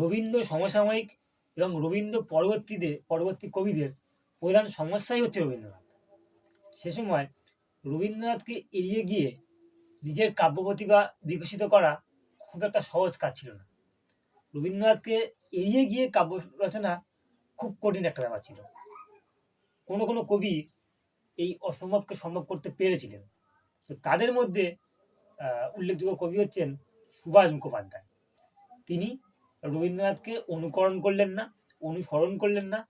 রবীন্দ্র সমসাময়িক এবং রবীন্দ্র পরবর্তীতে পরবর্তী কবিদের প্রধান সমস্যাই হচ্ছে রবীন্দ্রনাথ। সে সময় রবীন্দ্রনাথকে এড়িয়ে গিয়ে নিজের কাব্য প্রতিভা বিকশিত করা খুব একটা সহজ কাজ ছিল না। রবীন্দ্রনাথকে এড়িয়ে গিয়ে কাব্য রচনা খুব কঠিন একটা ব্যাপার ছিল। কোনো কোনো কবি এই অসম্ভবকে সম্ভব করতে পেরেছিলেন। তো তাদের মধ্যে উল্লেখযোগ্য কবি হচ্ছেন সুভাষ মুখোপাধ্যায়। তিনি রবীন্দ্রনাথকে অনুকরণ করলেন না, অনুসরণ করলেন না,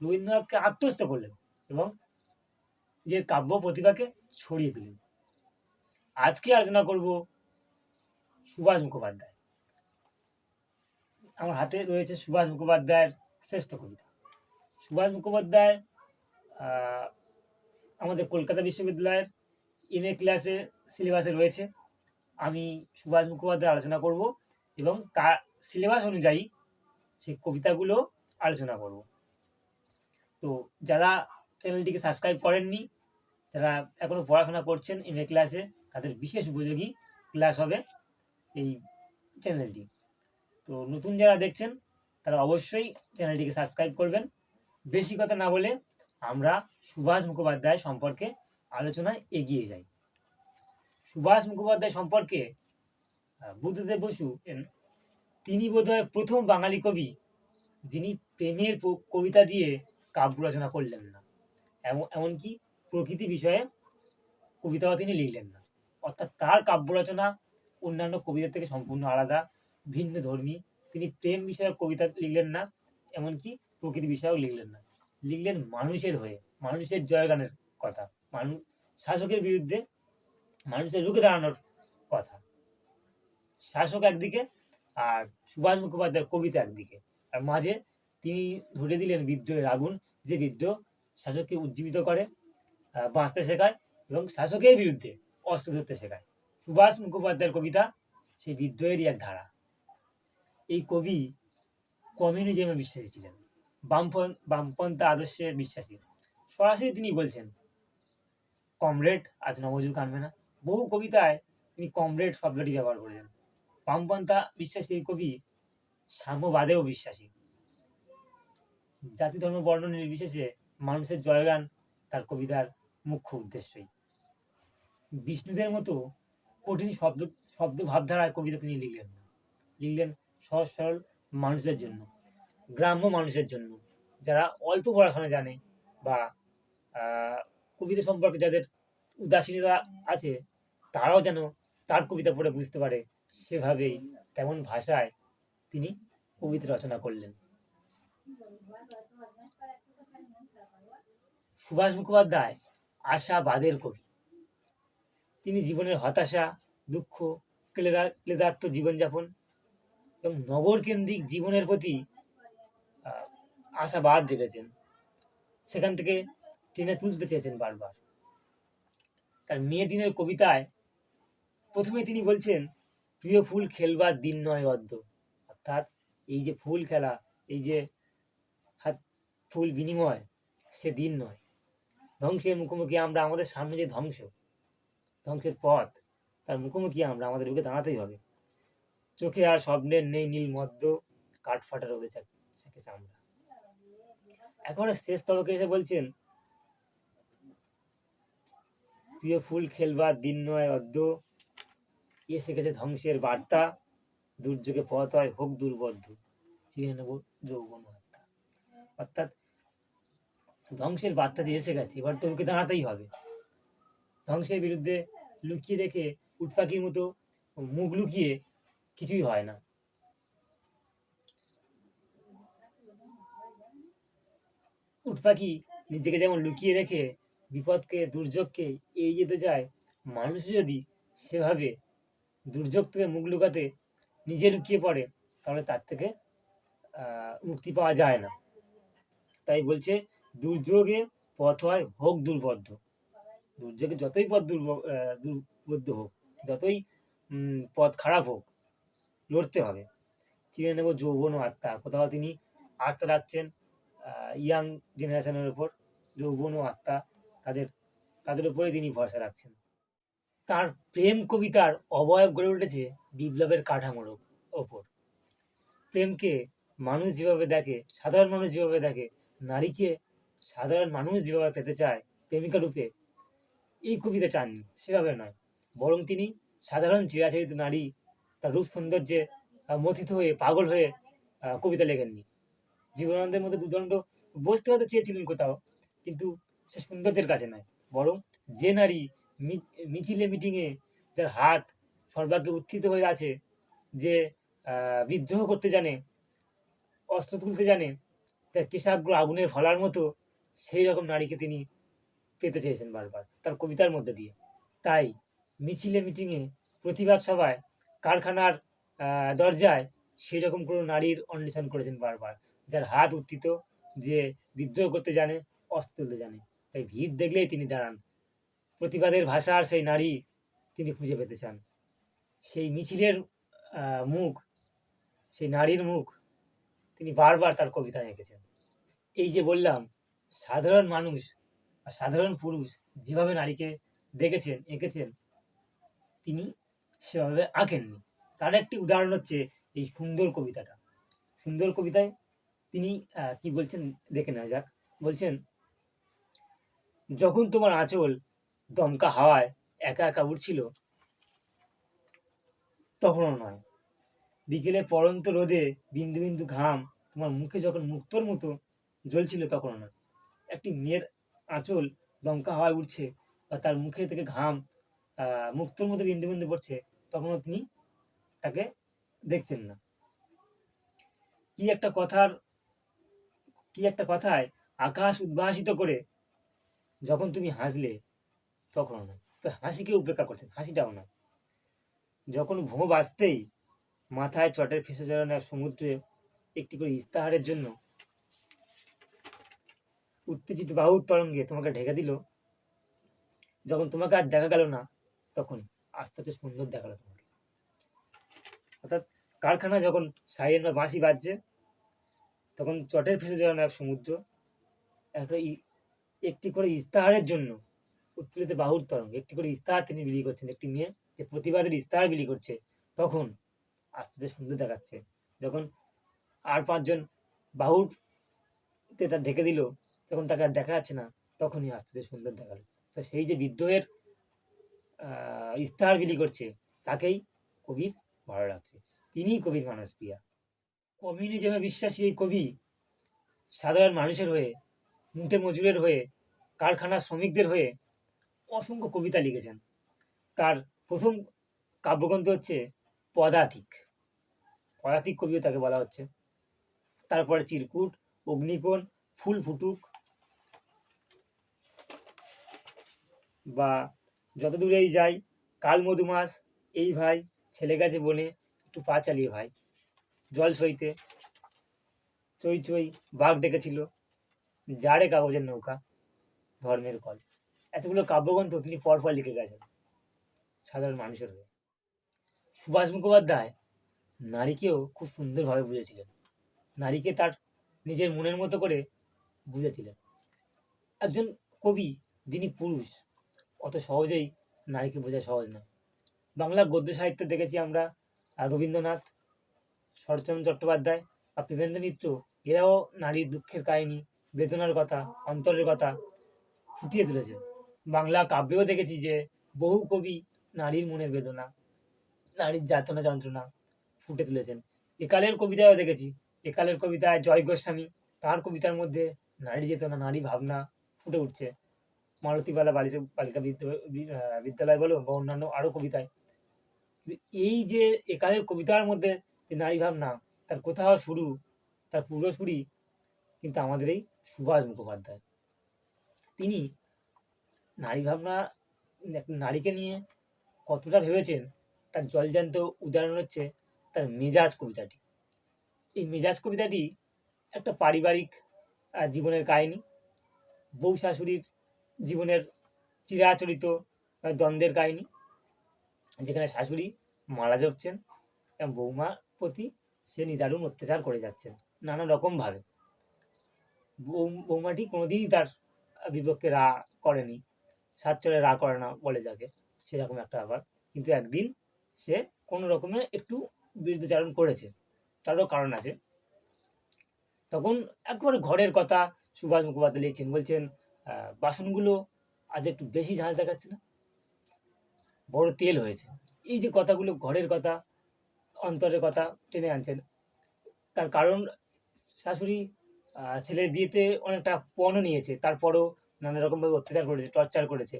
রবীন্দ্রনাথকে আত্মস্থ করলেন এবং নিজের কাব্য প্রতিভাকে ছড়িয়ে দিলেন। আজকে আলোচনা করব সুভাষ মুখোপাধ্যায়। আমার হাতে রয়েছে সুভাষ মুখোপাধ্যায়ের শ্রেষ্ঠ কবিতা। সুভাষ মুখোপাধ্যায় আমাদের কলকাতা বিশ্ববিদ্যালয়ের এম এ ক্লাসে সিলেবাসে রয়েছে। আমি সুভাষ মুখোপাধ্যায় আলোচনা করব। এবং তার সিলেবাস অনুযায়ী সেই কবিতাগুলো আলোচনা করব। তো যারা চ্যানেলটিকে সাবস্ক্রাইব করেননি, যারা এখনও পড়াশোনা করছেন এম এ ক্লাসে তাদের বিশেষ উপযোগী ক্লাস হবে এই চ্যানেলটি। তো নতুন যারা দেখছেন, তারা অবশ্যই চ্যানেলটিকে সাবস্ক্রাইব করবেন। বেশি কথা না বলে আমরা সুভাষ মুখোপাধ্যায় সম্পর্কে আলোচনায় এগিয়ে যাই। সুভাষ মুখোপাধ্যায় সম্পর্কে বুদ্ধদেব বসু তিনি বোধহয় প্রথম বাঙালি কবি যিনি প্রেমের কবিতা দিয়ে কাব্য রচনা করলেন না। এমন, এমনকি প্রকৃতি বিষয়ে কবিতাও তিনি লিখলেন না। অর্থাৎ তার কাব্য রচনা অন্যান্য কবিতার থেকে সম্পূর্ণ আলাদা, ভিন্ন ধর্মী। তিনি প্রেম বিষয়ক কবিতা লিখলেন না, এমনকি প্রকৃতি বিষয়েও লিখলেন না। লিখলেন মানুষের হয়ে, মানুষের জয়গানের কথা। মানুষ শাসকের বিরুদ্ধে মানুষের রুখে দাঁড়ানোর শাসক একদিকে আর সুভাষ মুখোপাধ্যায়ের কবিতা একদিকে। আর মাঝে তিনি ধরে দিলেন বিদ্রোহের আগুন, যে বিদ্রোহ শাসককে উজ্জীবিত করে বাঁচতে শেখায় এবং শাসকের বিরুদ্ধে অস্ত্র ধরতে শেখায়। সুভাষ মুখোপাধ্যায়ের কবিতা সেই বিদ্রোহেরই এক ধারা। এই কবি কমিউনিজমে বিশ্বাসী ছিলেন, বামপন, বামপন্থা আদর্শের বিশ্বাসী। সরাসরি তিনি বলছেন, কমরেড আজ নবযুগ আনবে না। বহু কবিতায় তিনি কমরেড শব্দটি ব্যবহার করেছেন। বামপন্থা বিশ্বাসী কবি সাম্যবাদেও বিশ্বাসী। জাতি, ধর্ম, বর্ণ নির্বিশেষে মানুষের জয়গান তার কবিতার মুখ্য উদ্দেশ্যই। বিষ্ণুদের মতো কঠিন শব্দ শব্দ ভাবধারায় কবিতা তিনি লিখলেন না। লিখলেন সহজ, সরল মানুষদের জন্য, গ্রাম্য মানুষের জন্য, যারা অল্প পড়াশোনা জানে বা কবিতা সম্পর্কে যাদের উদাসীনতা আছে, তারাও যেন তার কবিতা পড়ে বুঝতে পারে সেভাবেই তেমন ভাষায় তিনি কবিতা রচনা করলেন। সুভাষ মুখোপাধ্যায় আশাবাদের কবি। তিনি জীবনের হতাশা, দুঃখ, ক্লেদা, ক্লেদার্থ জীবনযাপন এবং নগর কেন্দ্রিক জীবনের প্রতি আশাবাদ রেখেছেন। সেখান থেকে টেনে তুলতে চেয়েছেন বারবার। তার মেয়ে দিনের কবিতায় প্রথমে তিনি বলছেন প্রিয় ফুল খেলবার দিন নয় অদ্য অর্থাৎ এই যে ফুল খেলা, এই যে হাত, ফুল বিনিময়, সে দিন নয়। ধ্বংসের মুখোমুখি আমরা আমাদের সামনে যে ধ্বংস, ধ্বংসের পথ, তার মুখোমুখি আমরা আমাদের রুখে দাঁড়াতেই হবে। চোখে আর স্বপ্নের নেই নীল মদ্য, কাঠ ফাটা রোদে থাকে চামড়া এখন শেষ তবকে এসে বলছেন, প্রিয় ফুল খেলবার দিন নয় অদ্য এসে গেছে ধ্বংসের বার্তা। দুর্যোগে পথ হয়, হোক দুর্বদ্ধ। চিনে নেব যৌবন অর্থাৎ ধ্বংসের বার্তা যে এসে গেছে এবার তো রুখে দাঁড়াতেই হবে। ধ্বংসের বিরুদ্ধে লুকিয়ে রেখে উটপাখির মতো মুখ লুকিয়ে কিছুই হয় না। উটপাখি নিজেকে যেমন লুকিয়ে রেখে বিপদকে, দুর্যোগকে এড়িয়ে যেতে চায়, মানুষ যদি সেভাবে দুর্যোগ থেকে মুখ লুকাতে নিজে লুকিয়ে পড়ে তাহলে তার থেকে মুক্তি পাওয়া যায় না। তাই বলছে দুর্যোগে পথ হয় হোক দুর্বদ্ধ। দুর্যোগে যতই পথ দুর্ব আহ, হোক যতই পথ খারাপ হোক লড়তে হবে। চিনে নেব যৌবন আত্মা। কোথাও তিনি আস্থা রাখছেন ইয়াং জেনারেশনের উপর যৌবন ও আত্মা তাদের তাদের উপরে তিনি ভরসা রাখছেন। তার প্রেম কবিতার অবয়ব গড়ে উঠেছে বিপ্লবের কাঠামোর ওপর। প্রেমকে মানুষ যেভাবে দেখে, সাধারণ মানুষ যেভাবে দেখে, নারীকে সাধারণ মানুষ যেভাবে পেতে চায় প্রেমিকা রূপে, এই কবিতা চাননি, সেভাবে নয়। বরং তিনি সাধারণ চিরাচরিত নারী, তার রূপ সৌন্দর্যে মথিত হয়ে, পাগল হয়ে কবিতা লেখেননি। জীবনানন্দের মধ্যে দুদণ্ড বসতে হয়তো চেয়েছিলেন কোথাও, কিন্তু সে সৌন্দর্যের কাছে নয়। বরং যে নারী মিছিলে মিটিংয়ে যার হাত সর্বাগ্যে উত্থিত হয়ে আছে যে বিদ্রোহ করতে জানে, অস্ত্র তুলতে জানে, তার কৃষাগ্র আগুনের ফলার মতো সেই রকম নারীকে তিনি পেতে চেয়েছেন বারবার তার কবিতার মধ্যে দিয়ে। তাই মিছিলে মিটিংয়ে প্রতিবাদ সভায় কারখানার দরজায় সেই রকম কোনো নারীর অন্বেষণ করেছেন বারবার। যার হাত উত্থিত যে বিদ্রোহ করতে জানে, অস্ত্র তুলতে জানে। তাই ভিড় দেখলেই তিনি দাঁড়ান। প্রতিবাদের ভাষার সেই নারী তিনি খুঁজে পেতে চান। সেই মিছিলের মুখ, সেই নারীর মুখ তিনি বারবার তার কবিতায় এঁকেছেন। এই যে বললাম, সাধারণ মানুষ আর সাধারণ পুরুষ যেভাবে নারীকে দেখেছেন, এঁকেছেন, তিনি সেভাবে আঁকেননি। তার একটি উদাহরণ হচ্ছে এই সুন্দর কবিতাটা। সুন্দর কবিতায় তিনি কি বলছেন, দেখে নেওয়া যাক। বলছেন, যখন তোমার আঁচল দমকা হাওয়ায় একা একা উঠছিল তখনও নয়। বিকেলে পড়ন্ত রোদে বিন্দু বিন্দু ঘাম তোমার মুখে যখন মুক্তোর মতো জ্বলছিল তখনও নয়। একটি মেয়ের আঁচল দমকা হাওয়ায় উঠছে বা তার মুখে থেকে ঘাম মুক্তোর মতো বিন্দু বিন্দু পড়ছে, তখনও তিনি তাকে দেখছেন না। কি একটা কথার, কি একটা কথায় আকাশ উদ্ভাসিত করে যখন তুমি হাসলে তখনও নয় তো হাসিকে উপেক্ষা করছেন হাসিটাও না। যখন ভোঁ বাজতেই মাথায় চটের ফেসে জড়ানো সমুদ্রে একটি করে ইস্তাহারের জন্য উত্তেজিত বাহুর তরঙ্গে তোমাকে ঢেকে দিল, যখন তোমাকে আর দেখা গেল না তখন আস্তে আস্তে সুন্দর দেখাল তোমাকে। অর্থাৎ কারখানা যখন সাইরেন বা বাঁশি বাজছে, তখন চটের ফেসে জড়ানো এক সমুদ্র, একটা একটি করে ইস্তাহারের জন্য উত্তোলিত বাহুর তরঙ্গ। একটি করে ইস্তাহার তিনি বিলি করছেন। একটি মেয়ে যে প্রতিবাদের ইস্তাহার বিলি করছে তখন আস্তে সুন্দর দেখাচ্ছে। যখন আর পাঁচজন বাহুর এটা ঢেকে দিল তখন তাকে আর দেখা যাচ্ছে না তখনই আস্তে সুন্দর দেখাল। তো সেই যে বিদ্রোহের আহ, ইস্তাহার বিলি করছে তাকেই কবির ভালো লাগছে। তিনিই কবির মানস প্রিয়া। কমিউনিজমে বিশ্বাসী এই কবি সাধারণ মানুষের হয়ে মুটে মজুরের হয়ে কারখানার শ্রমিকদের হয়ে অসংখ্য কবিতা লিখেছেন। তার প্রথম কাব্যগ্রন্থ হচ্ছে পদাতিক। পদাতিক কবিও তাকে বলা হচ্ছে। তারপরে চিরকুট, অগ্নিকোণ, ফুল ফুটুক বা যত দূরেই যাই, কাল মধুমাস, এই ভাই, ছেলে গেছে বনে, একটু পা চালিয়ে ভাই। জল সইতে চই চই বাঘ ডেকেছিল। জাড়ে কাগজের নৌকা, ধর্মের কল। এতগুলো কাব্যগ্রন্থ তিনি পরপর লিখে গেছেন। সাধারণ মানুষের হয়ে। সুভাষ মুখোপাধ্যায় নারীকেও খুব সুন্দরভাবে বুঝেছিলেন। নারীকে তার নিজের মনের মতো করে বুঝেছিলেন। একজন কবি যিনি পুরুষ, অত সহজেই নারীকে বোঝা সহজ নয়। বাংলা গদ্য সাহিত্যে দেখেছি আমরা রবীন্দ্রনাথ, শরৎচন্দ্র চট্টোপাধ্যায় বা প্রেমেন্দ্র মিত্র। এরাও নারীর দুঃখের কাহিনী, বেদনার কথা, অন্তরের কথা ফুটিয়ে তুলেছে বাংলা কাব্যেও দেখেছি যে বহু কবি নারীর মনের বেদনা, নারীর যাতনা যন্ত্রণা ফুটে তুলেছেন। একালের কবিতায়ও দেখেছি, একালের কবিতায় জয় গোস্বামী, তার কবিতার মধ্যে নারী চেতনা, নারী ভাবনা ফুটে উঠছে। মালতীবালা বালিকা বালিকা বিদ্যালয় বলো বা অন্যান্য আরও কবিতায়। এই যে একালের কবিতার মধ্যে যে নারী ভাবনা, তার কোথাও শুরু, তার পূর্বসূরি কিন্তু আমাদের এই সুভাষ মুখোপাধ্যায়। তিনি নারী ভাবনা নারীকে নিয়ে কতটা ভেবেছেন, তার জলজান্ত উদাহরণ হচ্ছে তার মেজাজ কবিতাটি। এই মেজাজ কবিতাটি একটা পারিবারিক জীবনের কাহিনী। বউ শাশুড়ির জীবনের চিরাচরিত দ্বন্দ্বের কাহিনী, যেখানে শাশুড়ি মারা যাচ্ছেন এবং বৌমার প্রতি সে নিদারুণ অত্যাচার করে যাচ্ছেন নানা রকমভাবে বৌমাটি কোনোদিনই তার বিপক্ষে রা করেনি। সাত চলে রা করে না বলে যাকে, সেরকম একটা ব্যাপার। কিন্তু একদিন সে কোনো রকমে একটু বিরুদ্ধচারণ করেছে, তারও কারণ আছে। তখন একবারে ঘরের কথা সুভাষ মুখোপাধ্যায় লিখছেন, বলছেন বাসনগুলো আজ একটু বেশি ঝাঁজ দেখাচ্ছে না? বড় তেল হয়েছে। এই যে কথাগুলো ঘরের কথা, অন্তরের কথা টেনে আনছেন, তার কারণ শাশুড়ি ছেলের বিয়েতে অনেকটা পণও নিয়েছে, তারপরও নানা রকমভাবে অত্যাচার করেছে টর্চার করেছে।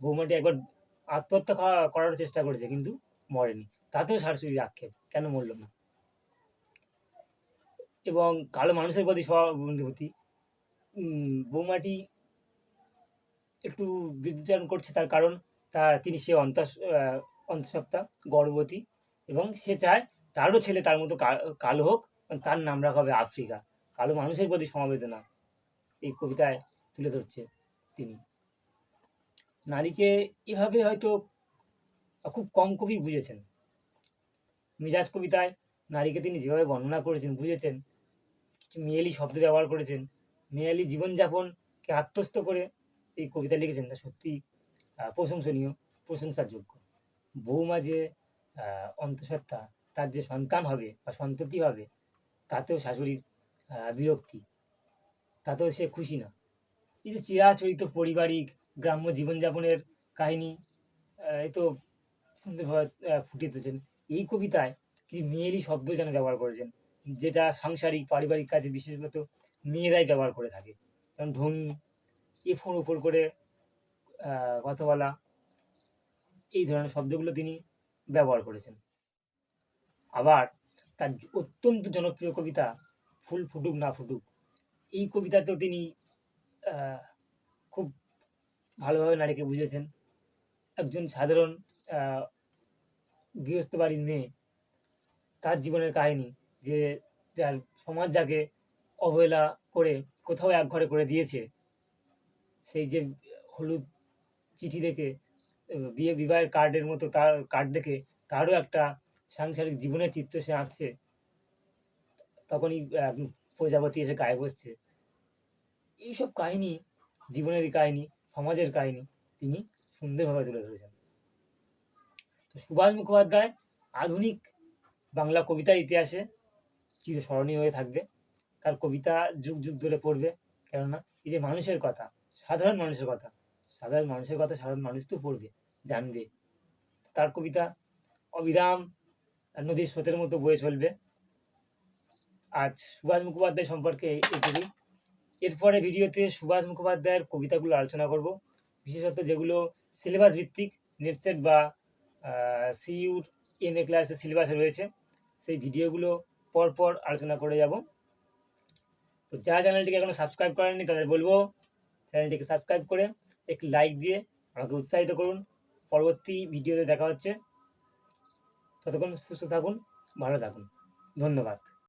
বৌমাটি একবার আত্মহত্যা করার চেষ্টা করেছে কিন্তু মরেনি। তাতেও শাশুড়ির আক্ষেপ, কেন মরল না? এবং কালো মানুষের প্রতি সহানুভূতি বৌমাটি একটু বিদ্যুচারণ করছে তার কারণ, তা তিনি সে অন্তঃ অন্তঃসত্ত্বা, গর্ভবতী এবং সে চায় তারও ছেলে তার মতো কালো হোক তার নাম রাখা হবে আফ্রিকা। কালো মানুষের প্রতি সমবেদনা। এই কবিতায় তুলে ধরছে তিনি। নারীকে এভাবে হয়তো খুব কম কবি বুঝেছেন। মিজাজ কবিতায় নারীকে তিনি যেভাবে বর্ণনা করেছেন, বুঝেছেন, কিছু মেয়েলি শব্দ ব্যবহার করেছেন, মেয়েলি জীবনযাপনকে আত্মস্থ করে এই কবিতা লিখেছেন, তা সত্যি প্রশংসনীয় প্রশংসার যোগ্য বৌমা যে অন্তঃসত্ত্বা, তার যে সন্তান হবে বা সন্ততি হবে, তাতেও শাশুড়ির বিরক্তি, তাতেও সে খুশি না। এই যে চিরাচরিত পারিবারিক গ্রাম্য জীবনযাপনের কাহিনী এই তো সুন্দরভাবে ফুটিয়ে তুলেছেন। এই কবিতায় কিছু মেয়েরই শব্দ যেন ব্যবহার করেছেন, যেটা সাংসারিক পারিবারিক কাজে বিশেষত মেয়েরাই ব্যবহার করে থাকে। যেমন ঢঙি এ ফোন ওপর করে কথা বলা, এই ধরনের শব্দগুলো তিনি ব্যবহার করেছেন। আবার তার অত্যন্ত জনপ্রিয় কবিতা, ফুল ফুটুক না ফুটুক, এই কবিতাতেও তিনি খুব ভালোভাবে নারীকে বুঝেছেন। একজন সাধারণ গৃহস্থ বাড়ির মেয়ে, তার জীবনের কাহিনী যে যার সমাজ যাকে অবহেলা করে কোথাও এক ঘরে করে দিয়েছে, সেই যে হলুদ চিঠি দেখে বিয়ে বিবাহের কার্ডের মতো তার কার্ড দেখে তারও একটা সাংসারিক জীবনের চিত্র সে আঁকছে, তখনই প্রজাপতি এসে গায়ে বসছে। এইসব কাহিনী, জীবনেরই কাহিনী, সমাজের কাহিনী তিনি সুন্দরভাবে তুলে ধরেছেন। তো সুভাষ মুখোপাধ্যায় আধুনিক বাংলা কবিতার ইতিহাসে চিরস্মরণীয় হয়ে থাকবে। তার কবিতা যুগ যুগ ধরে পড়বে, কেননা এই যে মানুষের কথা, সাধারণ মানুষের কথা, সাধারণ মানুষের কথা সাধারণ মানুষ তো পড়বে, জানবে। তার কবিতা অবিরাম নদীর স্রোতের মতো বয়ে চলবে। আজ সুভাষ মুখোপাধ্যায় সম্পর্কে এটুকুই। এরপরে ভিডিওতে সুভাষ মুখোপাধ্যায়ের কবিতাগুলো আলোচনা করব। বিশেষত যেগুলো সিলেবাস ভিত্তিক নেটসেট বা সিইউর এম এ ক্লাসের সিলেবাসে রয়েছে, সেই ভিডিওগুলো পরপর আলোচনা করে যাব। তো যারা চ্যানেলটিকে এখনও সাবস্ক্রাইব করেননি, তাদের বলব চ্যানেলটিকে সাবস্ক্রাইব করে একটি লাইক দিয়ে আমাকে উৎসাহিত করুন। পরবর্তী ভিডিওতে দেখা হচ্ছে। ততক্ষণ সুস্থ থাকুন, ভালো থাকুন। ধন্যবাদ।